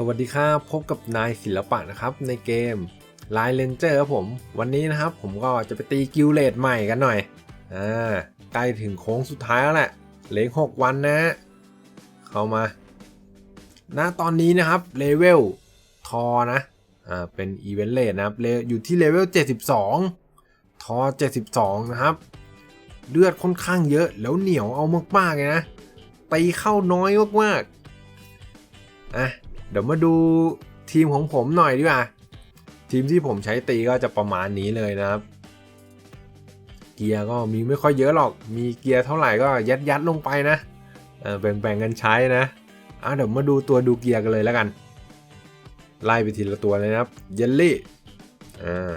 สวัสดีครับ พบกับนายศิลปะนะครับ ในเกม l i เลนเจอร์ครับผม วันนี้นะครับผมก็จะไปตีกิลเลดใหม่กันหน่อย อ่า ใกล้ถึงโค้งสุดท้ายแล้วแหละเหลือหกวันนะ เข้ามาณตอนนี้นะครับเลเวลทอนะ อ่า เป็นอีเวนต์เลดนะครับเลอยู่ที่เลเวล 72 ทอ 72 นะครับ เลือดค่อนข้างเยอะแล้วเหนียวเอามากๆเลยนะตีเข้าน้อยมากๆอะ เดี๋ยวมาดูทีมของผมหน่อยดีกว่า ทีมที่ผมใช้ตีก็จะประมาณนี้เลยนะครับ เกียร์ก็มีไม่ค่อยเยอะหรอก มีเกียร์เท่าไหร่ก็ยัดยัดลงไปนะแบ่งๆกันใช้นะอะเดี๋ยวมาดูตัวดูเกียร์กันเลยแล้วกัน ไล่ไปทีละตัวเลยนะครับ เยลลี่อ่า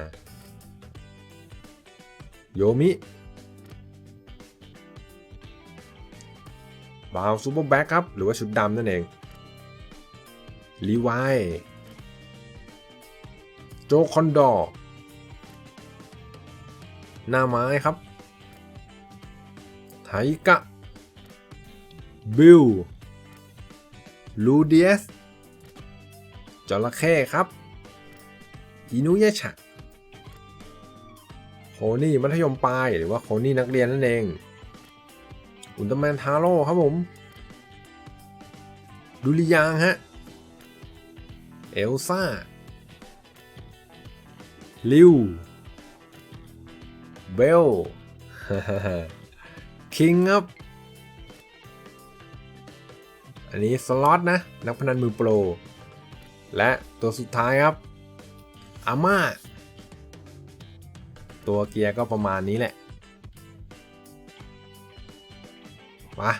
โยมิบาวซูเปอร์แบ็คครับ หรือว่าชุดดำนั่นเอง ลีวาย โจคอนดอร์ หน้าไม้ครับ ไทกะ บิล ลูเดียส จระเข้ครับ อินุเยชะโคนี่มัธยมปลาย หรือว่าโคนี่นักเรียนนั่นเอง อุลตร้าแมนทาโร่ครับผมดูริยางฮะ เอลซ่า ลิว เบล คิงครับ อันนี้สล็อตนะ นักพนันมือโปร และตัวสุดท้ายครับ อาม่า ตัวเกียร์ก็ประมาณนี้แหละ มา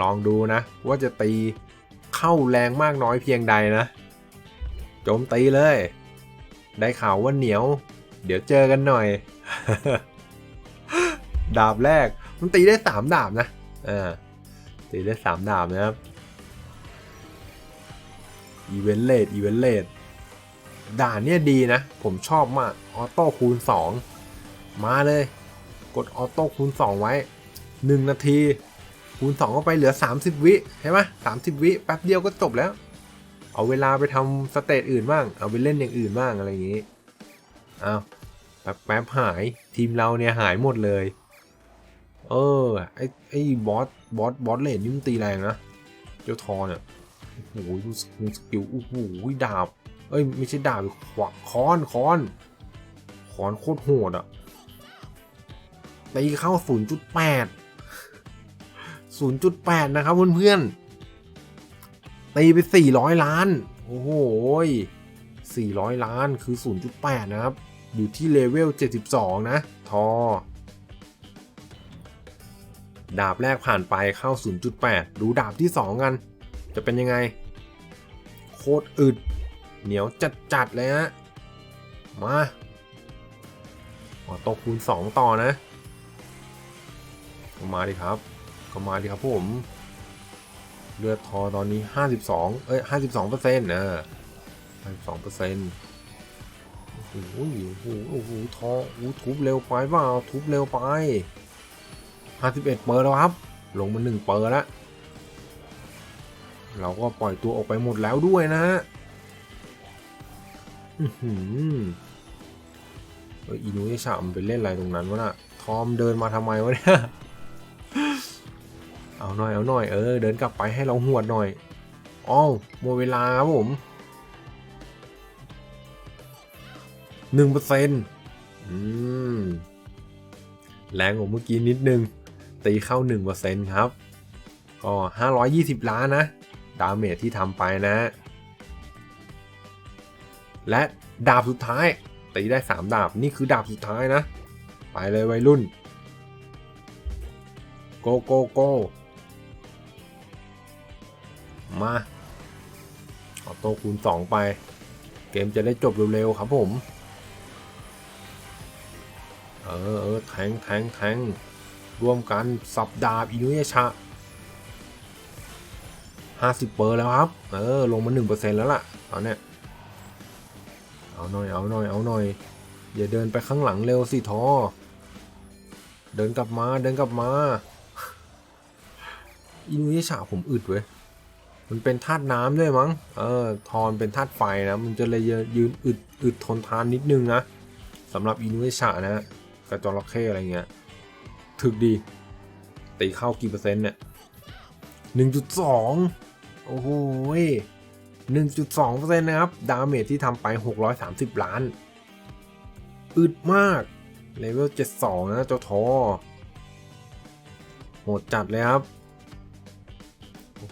ลองดูนะ ว่าจะตีเข้าแรงมากน้อยเพียงใดนะ โจมตีเลย ได้ข่าวว่าเหนียว เดี๋ยวเจอกันหน่อย ดาบแรก มันตีได้สามดาบนะอ่าตีได้สามดาบนะครับอีเวนต์เลดอีเวนต์เลดด่านเนี่ยดีนะ ผมชอบมาก ออโต้คูณ 2 มาเลย กดออโต้คูณ 2 ไว้ 1 นาที คูณ 2 ก็ไปเหลือ 30 วิใช่ไหม30วิ แป๊บเดียวก็จบแล้ว เอาเวลาไปทำสเตจอื่นบ้าง เอาไปเล่นอย่างอื่นบ้างอะไรอย่างนี้เอาแป๊บแป๊บหายทีมเราเนี่ยหายหมดเลย เออไอไอบอสบอสบอสเลนนี่มันตีแรงนะเจ้าทอเนี่ยโอ้โหดูสกิลสกิลโอ้โหดาบ เอ้ยไม่ใช่ดาบขวานค้อนค้อนค้อนโคตรโหดอะตีเข้า 0.8 0.8 นะครับเพื่อนๆ ตีไป 400 ล้าน โอ้โห 400 ล้านคือ 0.8 นะครับ อยู่ที่เลเวล 72 นะ ทอ ดาบแรกผ่านไปเข้า 0.8 ดูดาบที่ 2 กัน จะเป็นยังไง โคตรอึด เหนียวจัด ๆ เลยฮะมาออโต้คูณ 2 ต่อนะ ก็มาดิครับ ก็มาดิครับผม เลือดทอตอนนี้ 52 เอ้ย 52เปอร์เซ็นต์นะ52เปอร์เซ็นต์โอ้โหโอ้โหโอ้โหทอโอ้โหทุบเร็วไปเปล่าทุบเร็วไป 51เปอร์แล้วครับ ลงมา1เปอร์แล้ว เราก็ปล่อยตัวออกไปหมดแล้วด้วยนะฮะอือหือเอออีนุยชามันไปเล่นอะไรตรงนั้นวะน่ะ ทอมเดินมาทำไมวะเนี่ย เอาหน่อยเอาหน่อยเออเดินกลับไปให้เราหวดหน่อยอ้าวหมดเวลาครับผมหนึ่งเปอร์เซ็นต์อืมแรงกว่าเมื่อกี้นิดนึง ตีเข้า1%ครับ ก็520ล้านนะ ดาเมจที่ทำไปนะ และดาบสุดท้าย ตีได้3ดาบ นี่คือดาบสุดท้ายนะ ไปเลยวัยรุ่น โกโกโก มาออโต้คูณ 2 ไป เกมจะได้จบเร็วๆครับผม เออเออแทงแทงแทงร่วมกันสับดาบอินุยชะห้าสิบเปอร์แล้วครับ เออ ลงมาหนึ่งเปอร์เซ็นแล้วล่ะ ตอนเนี้ยเอาหน่อย เอาหน่อย เอาหน่อย อย่าเดินไปข้างหลังเร็วสิทอ เดินกลับมา เดินกลับมา อินุยชะผมอึดเว้ย มันเป็นธาตุน้ำด้วยมั้ง เออ ทอนเป็นธาตุไฟนะ มันจะเลยยืนอึดอึดทนทานนิดนึงนะสำหรับอินุเอชะนะกระจระเข้อะไรเงี้ย ถึกดี ตีเข้ากี่เปอร์เซ็นต์เนี่ยหนึ่งจุดสองโอ้โหหนึ่งจุดสองเปอร์เซ็นต์นะครับ ดาเมจที่ทำไปหกร้อยสามสิบล้าน อึดมาก เลเวลเจ็ดสองนะเจ้าทอโหดจัดเลยครับ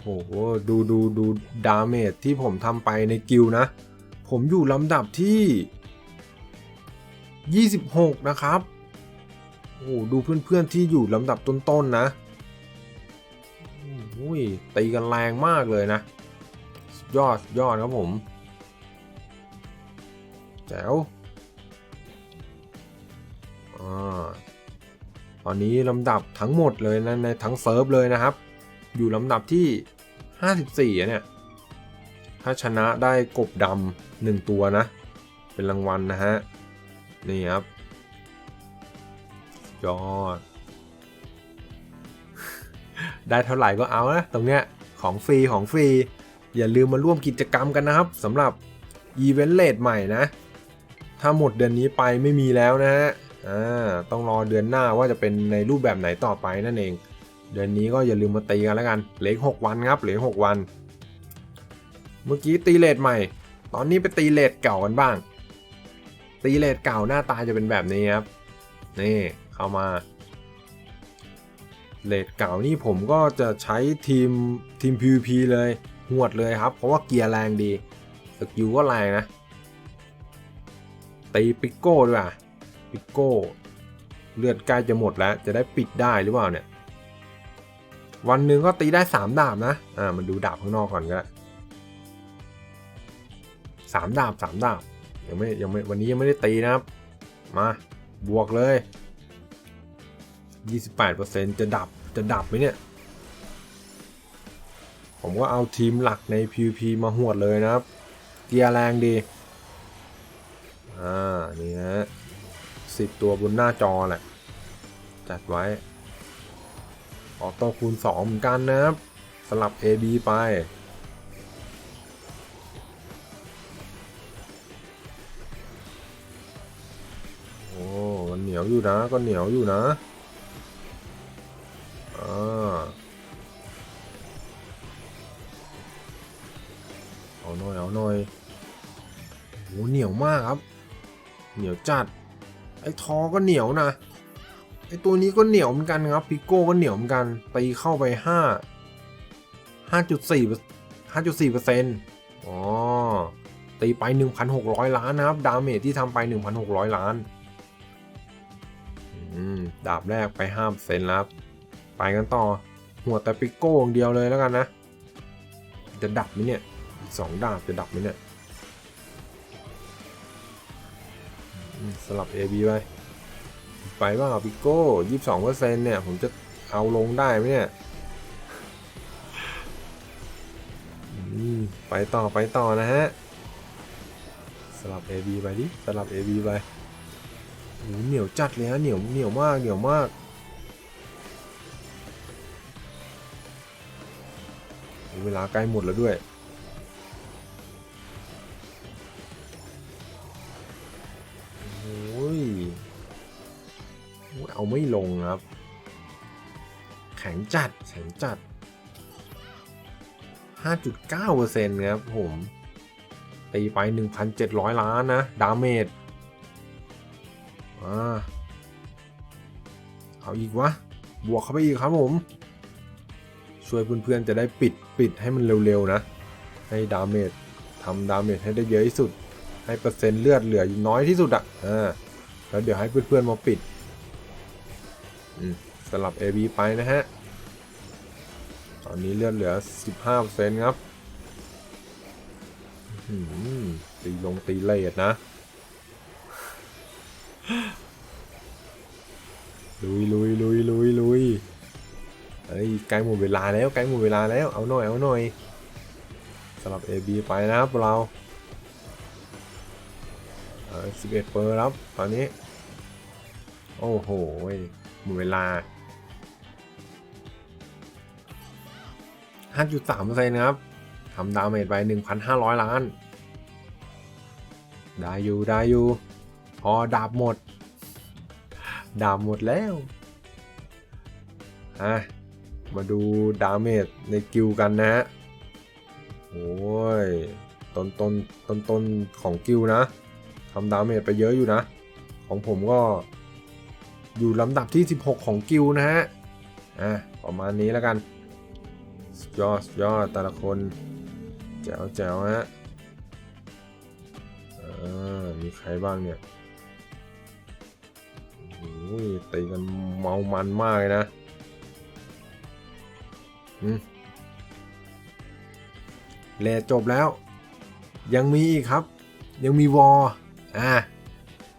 อ้โห ดูดูดูดาเมจที่ผมทำไปในกิลนะ ผมอยู่ลำดับที่ 26 นะครับ โอ้โดูเพื่อนๆที่อยู่ลำดับต้นๆนนะโอ้ยตีกันแรงมากเลยนะ ยอดยอดครับผม แจ๋วอตอนนี้ลำดับทั้งหมดเลยนะในทั้งเซิร์ฟเลยนะครับ อยู่ลำดับที่ 54อะเนี่ย ถ้าชนะได้กบดำหนึ่งตัวนะ เป็นรางวัลนะฮะ นี่ครับ ยอด ได้เท่าไหร่ก็เอานะ ตรงเนี้ย ของฟรีของฟรี อย่าลืมมาร่วมกิจกรรมกันนะครับสำหรับอีเวนต์เลทใหม่นะ ถ้าหมดเดือนนี้ไปไม่มีแล้วนะฮะ อ่า ต้องรอเดือนหน้าว่าจะเป็นในรูปแบบไหนต่อไปนั่นเอง เดือนนี้ก็อย่าลืมมาตีกันแล้วกัน เหลือหกวันครับ เหลือหกวัน เมื่อกี้ตีเลทใหม่ ตอนนี้ไปตีเลทเก่ากันบ้าง ตีเลทเก่าหน้าตาจะเป็นแบบนี้ครับ นี่เข้ามาเลทเก่านี่ผมก็จะใช้ทีมทีม PVP เลยหวดเลยครับ เพราะว่าเกียร์แรงดีสกิลก็แรงนะ ตีปิโก้ด้วยปิโก้ เลือดใกล้จะหมดแล้ว จะได้ปิดได้หรือเปล่าเนี่ย วันหนึ่งก็ตีได้สามดาบนะ อ่า มันดูดาบข้างนอกก่อนก็ได้สามดาบสามดาบ ยังไม่ยังไม่วันนี้ยังไม่ได้ตีนะครับ มาบวกเลย 28%จะดับจะดับไหมเนี่ย ผมก็เอาทีมหลักใน PVP มาหวดเลยนะครับ เกียร์แรงดี อ่า นี่ฮะสิบตัวบนหน้าจอแหละ จัดไว้ ออโต้คูณ2เหมือนกันนะครับ สลับ AB ไป โอ้ก็เหนียวอยู่นะ ก็เหนียวอยู่นะ อ่า เอาหน่อย เอาหน่อยโหเหนียวมากครับ เหนียวจัด ไอ้ทอก็เหนียวนะ ไอตัวนี้ก็เหนียวเหมือนกันครับพิโก้ก็เหนียวเหมือนกันตีเข้าไปห้าห้าจุดสี่ห้าจุดสี่เปอร์เซ็นต์อ๋อตีไปหนึ่งพันหกร้อยล้านนะครับ ดาเมจที่ทำไปหนึ่งพันหกร้อยล้านดาบแรกไปห้าเปอร์เซ็นต์แล้วครับไปกันต่อ หัวแต่ปิโก้อย่างเดียวเลยแล้วกันนะ จะดับไหมเนี่ยอีกสองดาบจะดับไหมเนี่ย สลับ AB ไป ไปว่าพิโก้ยี่สิบสองเปอร์เซ็นเนี่ย ผมจะเอาลงได้ไหมเนี่ยไปต่อไปต่อนะฮะ สลับ AB ไปดิ สลับ AB ไปเหนียวจัดเลยฮะเหนียวเหนียวมากเหนียวมากเวลาใกล้หมดแล้วด้วย ไม่ลงครับ แข็งจัดแข็งจัด 5.9%ครับผม ตีไป 1,700 ล้านนะ ดาเมจอ่าเอาอีกวะ บวกเข้าไปอีกครับผม ช่วยเพื่อนๆจะได้ปิดปิดให้มันเร็วๆนะ ให้ดาเมจทำดาเมจให้ได้เยอะที่สุด ให้เปอร์เซ็นต์เลือดเหลือน้อยที่สุดอะอ่าแล้วเดี๋ยวให้เพื่อนๆมาปิด สลับ AB ไปนะฮะ ตอนนี้เลือดเหลือ 15%ครับตีลงตีเลดนะ ลุยลุยลุยลุยลุยเฮ้ยใกล้หมดเวลาแล้วใกล้หมดเวลาแล้วเอาหน่อยเอาหน่อยสลับ AB ไปนะครับเราเออ11เปอร์ครับ ตอนนี้ โอ้โห หมดเวลา5.3%นะครับทำดาเมจไป 1,500 ล้าน ได้อยู่ ได้อยู่ พอดาบหมด ดาบหมดแล้วอะมาดูดาเมจในกิลกันนะฮะโอ้ยต้นต้นต้นต้นของกิลนะทำดาเมจไปเยอะอยู่นะ ของผมก็ อยู่ลำดับที่ 16 ของกิลนะฮะ อะ ประมาณนี้แล้วกันยอดยอดแต่ละคนแจ๋วแจ๋วฮะมีใครบ้างเนี่ยโอ้ยตีกันเมามันมากเลยนะเลจบแล้ว ยังมีอีกครับ ยังมีวอลอะ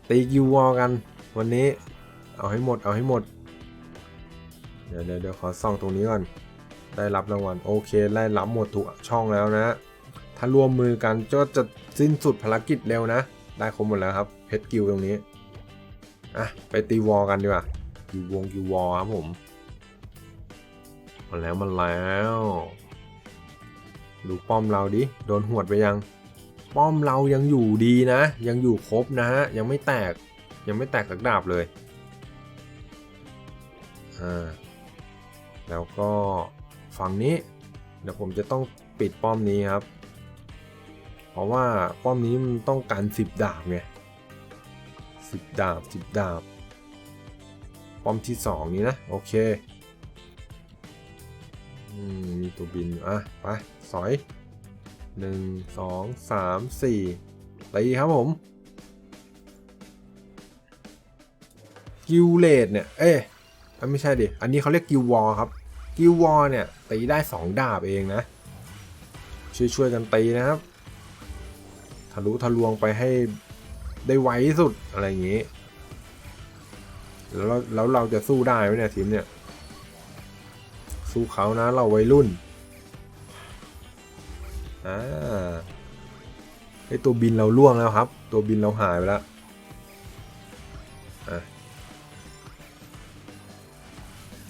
ตีกิววอลกันวันนี้ เอาให้หมด เอาให้หมดเดี๋ยวเดี๋ยวเดี๋ยวขอส่องตรงนี้ก่อน ได้รับรางวัล โอเค ได้รับหมดทุกช่องแล้วนะ ถ้ารวมมือกันก็จะสิ้นสุดภารกิจเร็วนะ ได้ครบหมดแล้วครับ เพชรกิวตรงนี้ อะ ไปตีวอลกันดีกว่ากิววงกิววอลครับผม มาแล้วมาแล้ว ดูป้อมเราดิ โดนหวดไปยัง ป้อมเรายังอยู่ดีนะ ยังอยู่ครบนะฮะ ยังไม่แตก ยังไม่แตกสักดาบเลย อ่าแล้วก็ฝั่งนี้เดี๋ยวผมจะต้องปิดป้อมนี้ครับ เพราะว่าป้อมนี้มันต้องการสิบดาบไงสิบดาบสิบดาบ ป้อมที่สองนี้นะ โอเคมีตัวบินอะ ไป สอยหนึ่งสองสามสี่ตีครับผม กิวเลดเนี่ย เอ๊ะ ไม่ใช่ดิ อันนี้เขาเรียกกิววอลครับ กิววอลเนี่ยตีได้ 2 ดาบเองนะ ช่วยๆกันตีนะครับ ทะลุทะลวงไปให้ได้ไวที่สุดอะไรอย่างนี้ แล้วแล้วเราจะสู้ได้ไหมเนี่ยทีมเนี่ย สู้เขานะเราวัยรุ่น อ่าไอตัวบินเราล่วงแล้วครับ ตัวบินเราหายไปแล้ว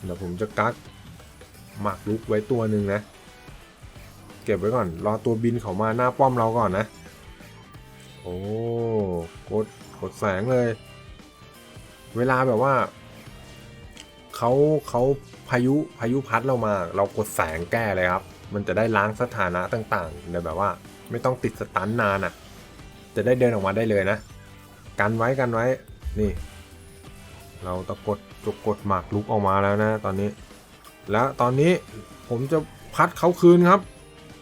เดี๋ยวผมจะกักหมักลุกไว้ตัวหนึ่งนะ เก็บไว้ก่อน รอตัวบินเขามาหน้าป้อมเราก่อนนะ โอ้กดกดแสงเลย เวลาแบบว่าเขาเขาพายุพายุพัดเรามา เรากดแสงแก้เลยครับ มันจะได้ล้างสถานะต่างๆเลยแบบว่า ไม่ต้องติดสตันนานอะ่ะ จะได้เดินออกมาได้เลยนะ กันไว้กันไว้นี่ เราตะกด จะกดหมากลุกออกมาแล้วนะตอนนี้ แล้วตอนนี้ผมจะพัดเขาคืนครับ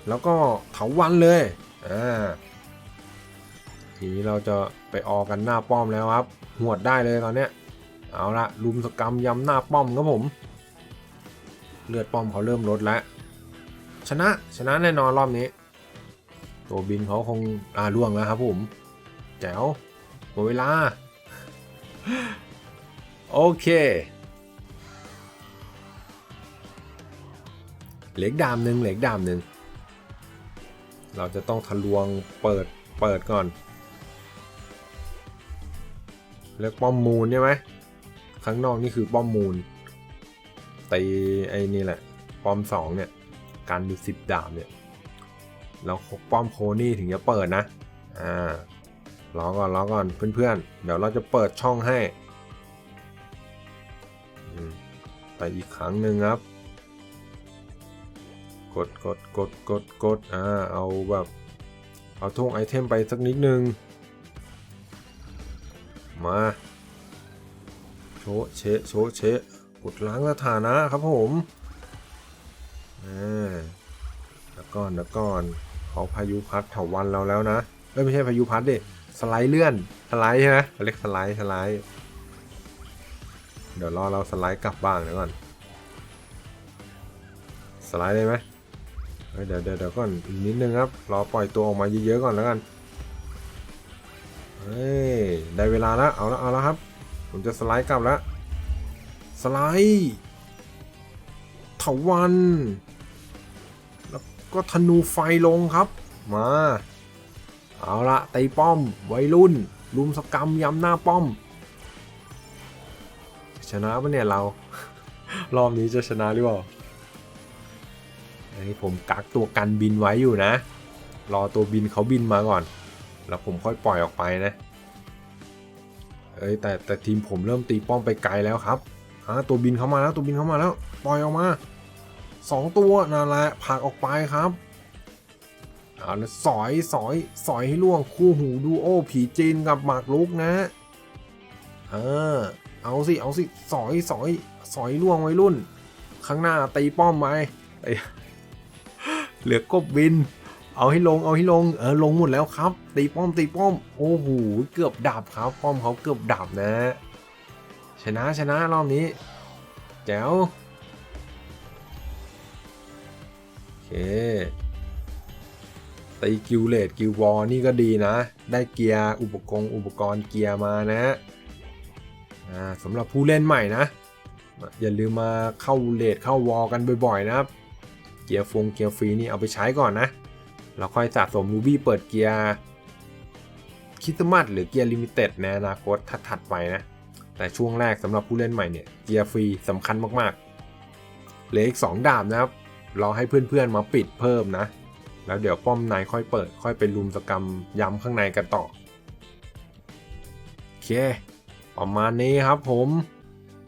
แล้วก็เถาวันเลยอ่าทีนี้เราจะไปออกกันหน้าป้อมแล้วครับ หวดได้เลยตอนเนี้ยเอาละลุมสกรรมยำหน้าป้อมครับผม เลือดป้อมเขาเริ่มลดแล้ว ชนะชนะแน่นอนรอบนี้ ตัวบินเขาคงอ่าล่วงแล้วครับผม แจ๋วหมดเวลา โอเค เหล็กดามหนึ่งเหล็กดามหนึ่งเราจะต้องทะลวงเปิดเปิดก่อนเรียกป้อมมูลใช่ไหมข้างนอกนี่คือป้อมมูลตีไอ้นี่แหละ ป้อมสองเนี่ยการดูสิบดาบเนี่ยแล้วป้อมโคนี่ถึงจะเปิดนะ อ่า รอก่อนรอก่อนเพื่อนๆ เดี๋ยวเราจะเปิดช่องให้ ไปอีกครั้งหนึ่งครับ กดกดกดกดกดอ่าเอาแบบเอาทงไอเทมไปสักนิดนึง มาโชเชะโชเชะกดล้างสถานะครับผมอ่าแล้วก่อนแล้วก่อนเขาพายุพัดเถาวันเราแล้วนะเอ้ยไม่ใช่พายุพัดดิสไลด์เลื่อนสไลด์ใช่ไหมเขาเรียกสไลด์สไลด์ เดี๋ยวรอเราสไลด์กลับบ้างเดี๋ยวก่อน สไลด์ได้ไหมเฮ้ยเดี๋ยวเดี๋ยวเดี๋ยวก่อนอีกนิดนึงครับ รอปล่อยตัวออกมาเยอะๆก่อนแล้วกัน เฮ้ย ได้เวลาแล้ว เอาละเอาละครับ ผมจะสไลด์กลับแล้ว สไลด์เถาวัน แล้วก็ธนูไฟลงครับ มา เอาละตีป้อม วัยรุ่นลุมสกรรมยำหน้าป้อม ชนะปะเนี่ยเรา รอบนี้จะชนะหรือเปล่าอันนี้ผมกักตัวกันบินไว้อยู่นะ รอตัวบินเขาบินมาก่อน แล้วผมค่อยปล่อยออกไปนะ เอ้ยแต่แต่ทีมผมเริ่มตีป้อมไปไกลแล้วครับอ่าตัวบินเข้ามาแล้วตัวบินเข้ามาแล้ว ปล่อยออกมาสองตัวนั่นแหละผลักออกไปครับเอาแล้วสอยสอยสอยให้ล่วงคู่หูดูโอผีจีนกับหมากลุกนะ เออ เอาสิ เอาสิ สอยสอยสอยล่วงไว้รุ่น ข้างหน้าตีป้อมไปเหลือกบบิน เอาให้ลง เอาให้ลง เออลงหมดแล้วครับ ตีป้อมตีป้อม โอ้โห เกือบดับครับ ป้อมเขาเกือบดับนะ ชนะชนะรอบนี้ แจ๋ว โอเค ตีกิลเลดกิลวอนี่ก็ดีนะ ได้เกียร์อุปกรณ์อุปกรณ์เกียร์มานะ สำหรับผู้เล่นใหม่นะ อย่าลืมมาเข้าเลดเข้าวอลกันบ่อยๆนะครับ เกียร์ฟงเกียร์ฟรีนี่เอาไปใช้ก่อนนะเราค่อยสะสมรูบี้เปิดเกียร์คริสต์มาสหรือเกียร์ลิมิเต็ดในอนาคตถัดๆไปนะ แต่ช่วงแรกสำหรับผู้เล่นใหม่เนี่ยเกียร์ฟรีสำคัญมากๆเหลืออีก2ดาบนะครับรอให้เพื่อนๆมาปิดเพิ่มนะ แล้วเดี๋ยวป้อมในค่อยเปิด ค่อยไปลุมสกรรมย้ำข้างในกันต่อโอเค ประมาณนี้ครับผม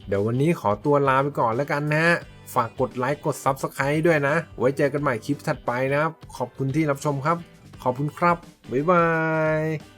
เดี๋ยววันนี้ขอตัวลาไปก่อนแล้วกันนะฮะ ฝากกดไลค์กด Subscribe ด้วยนะ ไว้เจอกันใหม่คลิปถัดไปนะครับ ขอบคุณที่รับชมครับ ขอบคุณครับ บ๊ายบาย